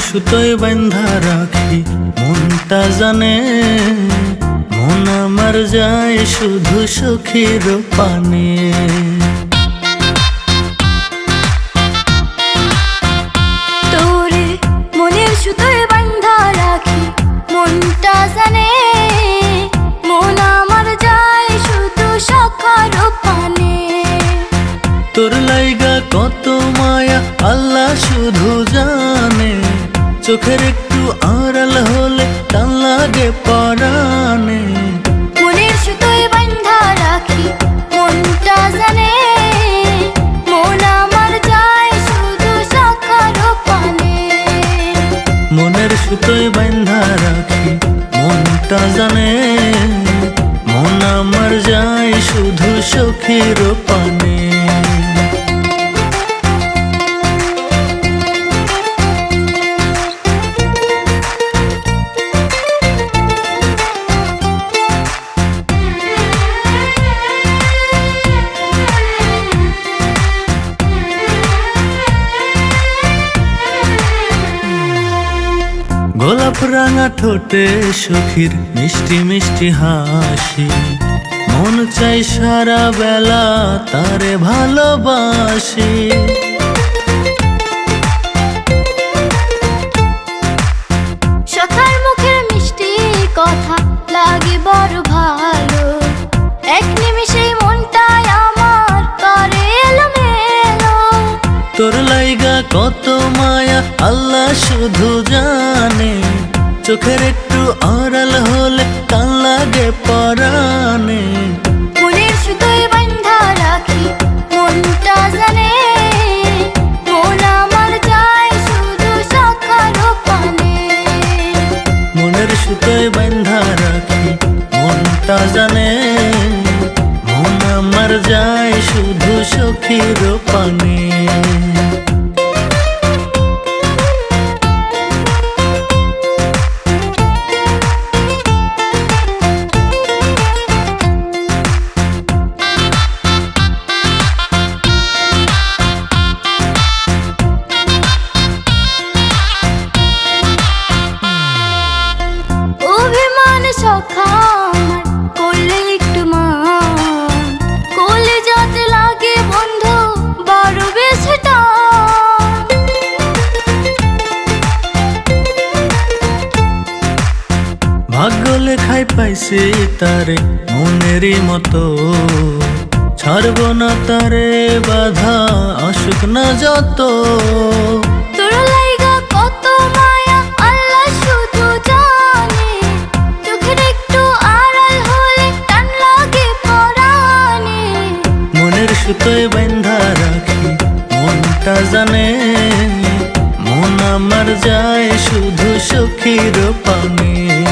সুতোয় বান্ধা রাখি মনটা জানে। মন আমার যায় শুধু সখীর পানে। তোরে মনের সুতোয় বান্ধা রাখি মনটা জানে। মন আমার যায় শুধু সখার পানে। তোর লাইগা কত মায়া আল্লাহ শুধু জানে। চোখের একটু আড়াল হলে টান লাগে পরানে মনের সুতোয় বান্ধা রাখি মনটা জানে। মন আমার যায় শুধু সখার পানে। মনের সুতোয় বান্ধা রাখি মনটা জানে। মন আমার যায় শুধু সখীর পানে। গোলাপ রাঙা ঠোঁটে সখীর মিষ্টি মিষ্টি হাসি। মন চাই সারা বেলা তারে ভালোবাসি। আল্লাহ শুধু জানে চোখের একটু আড়াল হলে কান লাগে পরানে মনের সুতোয় বান্ধা রাখি মনটা জানে। মন আমার যায় শুধু সখার পানে মনের সুতোয় বান্ধা রাখি মনটা জানে। মন আমার যায় শুধু সখীর পানে লেখায় পাইছে তারে মনেরই মতো। ছাড়ব না তারে বাধা আসুক না যত। সুতোয় বান্ধা রাখি মনটা জানে। মন আমার যায় শুধু সখীর পানে।